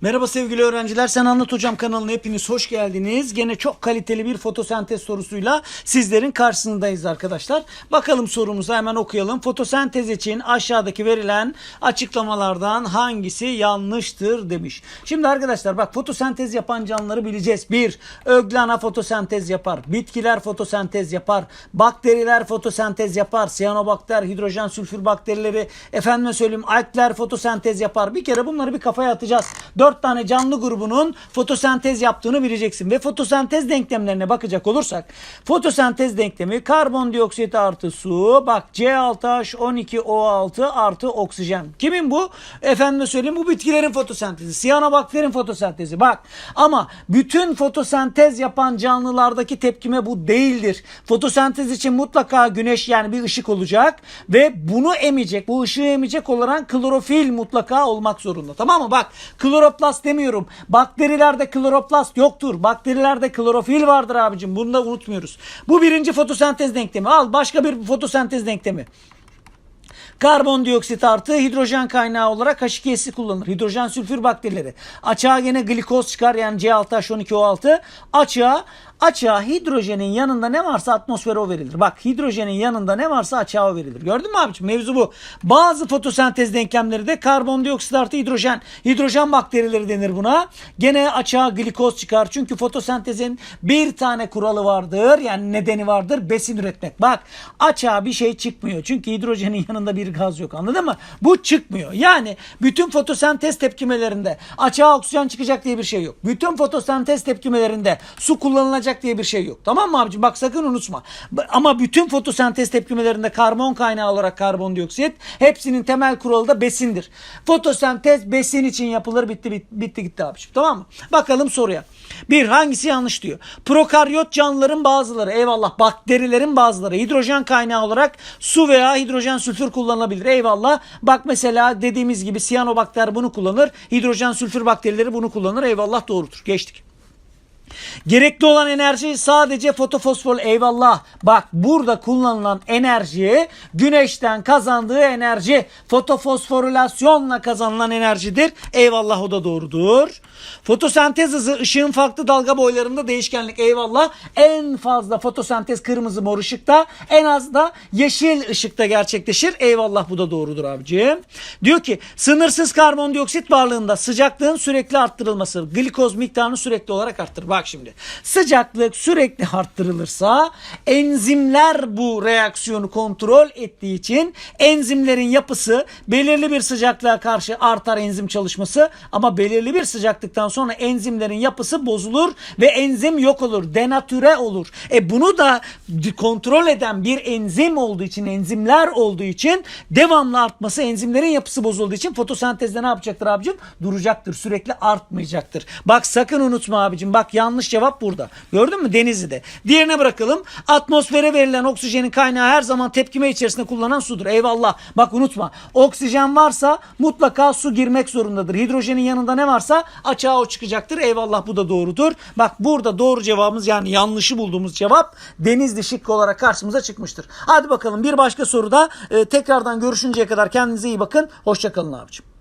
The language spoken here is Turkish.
Merhaba sevgili öğrenciler. Sen Anlat Hocam kanalına hepiniz hoş geldiniz. Gene çok kaliteli bir fotosentez sorusuyla sizlerin karşısındayız arkadaşlar. Bakalım sorumuzu hemen okuyalım. Fotosentez için aşağıdaki verilen açıklamalardan hangisi yanlıştır demiş. Şimdi arkadaşlar bak fotosentez yapan canlıları bileceğiz. 1. Öglana fotosentez yapar. Bitkiler fotosentez yapar. Bakteriler fotosentez yapar. Siyanobakter, hidrojen sülfür bakterileri, efendime söyleyeyim alkler fotosentez yapar. Bir kere bunları bir kafaya atacağız. 4 tane canlı grubunun fotosentez yaptığını bileceksin. Ve fotosentez denklemlerine bakacak olursak fotosentez denklemi karbondioksit artı su bak C6H12O6 artı oksijen. Kimin bu? Efendime söyleyeyim bu bitkilerin fotosentezi. Siyanobakterin fotosentezi. Bak ama bütün fotosentez yapan canlılardaki tepkime bu değildir. Fotosentez için mutlaka güneş yani bir ışık olacak ve bunu emecek, bu ışığı emecek olarak klorofil mutlaka olmak zorunda. Tamam mı? Bak kloroplast demiyorum. Bakterilerde kloroplast yoktur. Bakterilerde klorofil vardır abicim. Bunu da unutmuyoruz. Bu birinci fotosentez denklemi. Al başka bir fotosentez denklemi. Karbondioksit artı hidrojen kaynağı olarak H2S'i kullanılır. Hidrojen sülfür bakterileri. Açığa gene glikoz çıkar yani C6H12O6. Açığa açığa hidrojenin yanında ne varsa atmosfere o verilir. Bak hidrojenin yanında ne varsa açığa o verilir. Gördün mü abiciğim? Mevzu bu. Bazı fotosentez denklemleri de karbondioksit artı hidrojen. Hidrojen bakterileri denir buna. Gene açığa glikoz çıkar. Çünkü fotosentezin bir tane kuralı vardır. Yani nedeni vardır. Besin üretmek. Bak açığa bir şey çıkmıyor. Çünkü hidrojenin yanında bir gaz yok. Anladın mı? Bu çıkmıyor. Yani bütün fotosentez tepkimelerinde açığa oksijen çıkacak diye bir şey yok. Bütün fotosentez tepkimelerinde su kullanılacak diye bir şey yok. Tamam mı abicim? Bak sakın unutma. Ama bütün fotosentez tepkimelerinde karbon kaynağı olarak karbondioksit hepsinin temel kuralı da besindir. Fotosentez besin için yapılır. Bitti bitti, bitti gitti abicim. Tamam mı? Bakalım soruya. Bir hangisi yanlış diyor. Prokaryot canlıların bazıları eyvallah bakterilerin bazıları hidrojen kaynağı olarak su veya hidrojen sülfür kullanılabilir. Eyvallah. Bak mesela dediğimiz gibi siyanobakter bunu kullanır. Hidrojen sülfür bakterileri bunu kullanır. Eyvallah doğrudur. Geçtik. Gerekli olan enerji sadece fotofosfor. Eyvallah. Bak burada kullanılan enerji güneşten kazandığı enerji. Fotofosforilasyonla kazanılan enerjidir. Eyvallah o da doğrudur. Fotosentez hızı ışığın farklı dalga boylarında değişkenlik. Eyvallah. En fazla fotosentez kırmızı mor ışıkta. En az da yeşil ışıkta gerçekleşir. Eyvallah bu da doğrudur abicim. Diyor ki sınırsız karbondioksit varlığında sıcaklığın sürekli arttırılması. Glikoz miktarını sürekli olarak arttırır. Bak şimdi sıcaklık sürekli arttırılırsa enzimler bu reaksiyonu kontrol ettiği için enzimlerin yapısı belirli bir sıcaklığa karşı artar enzim çalışması ama belirli bir sıcaklıktan sonra enzimlerin yapısı bozulur ve enzim yok olur. Denatüre olur. E bunu da kontrol eden bir enzim olduğu için enzimler olduğu için devamlı artması enzimlerin yapısı bozulduğu için fotosentezde ne yapacaktır abicim? Duracaktır. Sürekli artmayacaktır. Bak sakın unutma abicim. Bak yanlış cevap burada. Gördün mü? Denizli'de. Diğerine bırakalım. Atmosfere verilen oksijenin kaynağı her zaman tepkime içerisinde kullanan sudur. Eyvallah. Bak unutma. Oksijen varsa mutlaka su girmek zorundadır. Hidrojenin yanında ne varsa açığa o çıkacaktır. Eyvallah bu da doğrudur. Bak burada doğru cevabımız yani yanlışı bulduğumuz cevap Denizli şıkkı olarak karşımıza çıkmıştır. Hadi bakalım bir başka soruda e, tekrardan görüşünceye kadar kendinize iyi bakın. Hoşçakalın abicim.